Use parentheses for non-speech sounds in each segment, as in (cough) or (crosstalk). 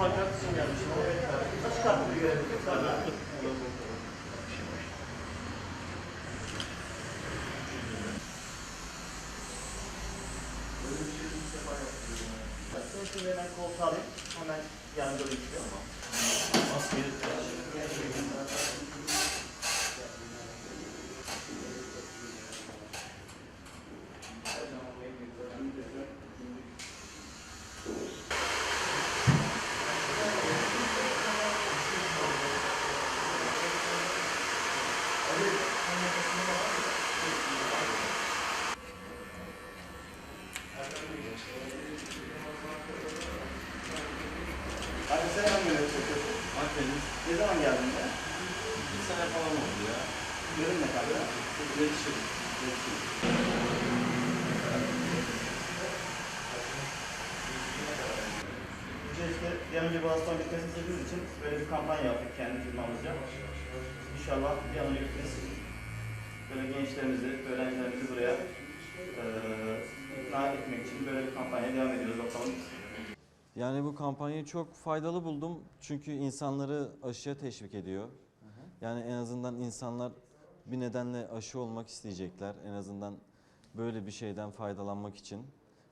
Pankart için gelmişim. Görelim. Tabii. Ben şimdi hemen koltuğa alayım. Hemen olayım size ama. Maskeyi sen hangi çekiyorsun? Akdeniz Ne zaman geldin be? bir sene falan oldu ya. Görün ne kadar? İletişim. İletişim. Öncelikle bir an önce bu hastalığın bitmesini istediğimiz için böyle bir kampanya yaptık kendi firmamızca. İnşallah bir an önce bitmesin. Böyle gençlerimizi, öğrencilerimizi buraya eee ikna etmek için böyle bir kampanya devam ediyoruz bakalım. Yani bu kampanyayı çok faydalı buldum. Çünkü insanları aşıya teşvik ediyor. Yani en azından insanlar bir nedenle aşı olmak isteyecekler. En azından böyle bir şeyden faydalanmak için.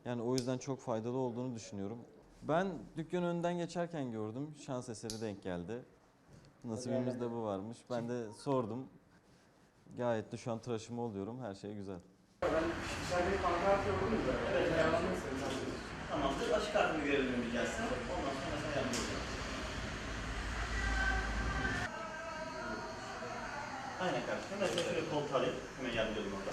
Yani o yüzden çok faydalı olduğunu düşünüyorum. Ben dükkan önünden geçerken gördüm. Şans eseri denk geldi. Nasibimizde bu varmış. Ben de sordum. Gayet de şu an tıraşımı oluyorum. Her şey güzel. İçeride bir pankart gördünüz mü? Aynen kardeşim. De şöyle koltuğa alayım. Hemen yardımcı olayım orada.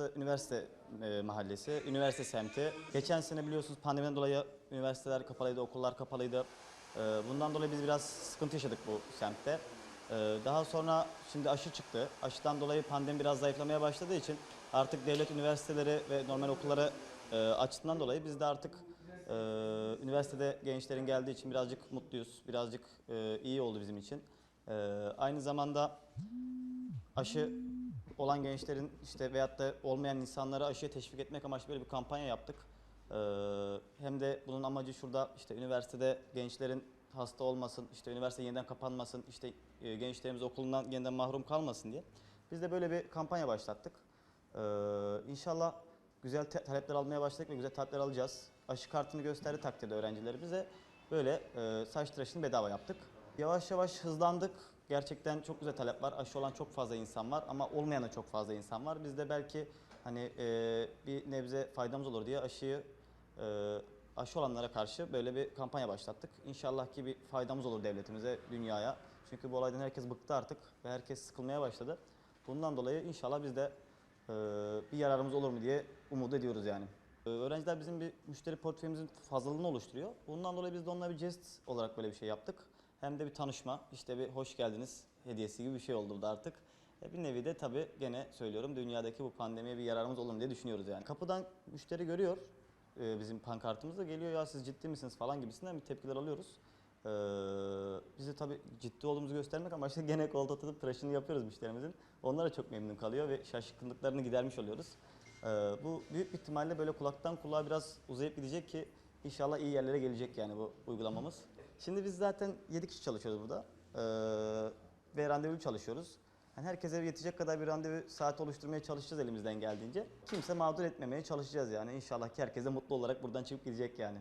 Burası üniversite e, mahallesi, üniversite semti. Geçen sene biliyorsunuz pandemiden dolayı üniversiteler kapalıydı, okullar kapalıydı. E, bundan dolayı biz biraz sıkıntı yaşadık bu semtte. E, daha sonra şimdi aşı çıktı. Aşıdan dolayı pandemi biraz zayıflamaya başladığı için artık devlet üniversiteleri ve normal okulları e, açtığından dolayı biz de artık e, üniversitede gençlerin geldiği için birazcık mutluyuz. Birazcık e, iyi oldu bizim için. E, aynı zamanda aşı olan gençlerin işte veyahut da olmayan insanları aşıya teşvik etmek amaçlı böyle bir kampanya yaptık. Ee, hem de bunun amacı şurada işte üniversitede gençlerin hasta olmasın, işte üniversite yeniden kapanmasın, işte e, gençlerimiz okulundan yeniden mahrum kalmasın diye. Biz de böyle bir kampanya başlattık. Ee, inşallah güzel talepler almaya başladık ve güzel talepler alacağız. Aşı kartını gösterdi takdirde öğrencilerimize böyle e, saç tıraşını bedava yaptık. Yavaş yavaş hızlandık. Gerçekten çok güzel talep var. Aşı olan çok fazla insan var ama olmayan da çok fazla insan var. Biz de belki hani e, bir nebze faydamız olur diye aşıyı e, aşı olanlara karşı böyle bir kampanya başlattık. İnşallah ki bir faydamız olur devletimize, dünyaya. Çünkü bu olaydan herkes bıktı artık ve herkes sıkılmaya başladı. Bundan dolayı inşallah biz de e, bir yararımız olur mu diye umut ediyoruz yani. E, Öğrenciler bizim bir müşteri portföyümüzün fazlalığını oluşturuyor. Bundan dolayı biz de onlara bir jest olarak böyle bir şey yaptık. Hem de bir tanışma, işte bir hoş geldiniz hediyesi gibi bir şey oldu bu da artık. E, Bir nevi de tabii gene söylüyorum dünyadaki bu pandemiye bir yararımız olur diye düşünüyoruz yani. Kapıdan müşteri görüyor e, bizim pankartımızda geliyor ya siz ciddi misiniz falan gibisinden bir tepkiler alıyoruz. Ee, biz de ciddi olduğumuzu göstermek amaçlı (laughs) gene kolda tutup tıraşını yapıyoruz müşterimizin. Onlar da çok memnun kalıyor ve şaşkınlıklarını gidermiş oluyoruz. Ee, bu büyük ihtimalle böyle kulaktan kulağa biraz uzayıp gidecek ki inşallah iyi yerlere gelecek yani bu uygulamamız. Şimdi biz zaten 7 kişi çalışıyoruz burada ee, ve randevulu çalışıyoruz. Yani herkese yetecek kadar bir randevu saati oluşturmaya çalışacağız elimizden geldiğince. Kimse mağdur etmemeye çalışacağız yani. İnşallah ki herkes de mutlu olarak buradan çıkıp gidecek yani.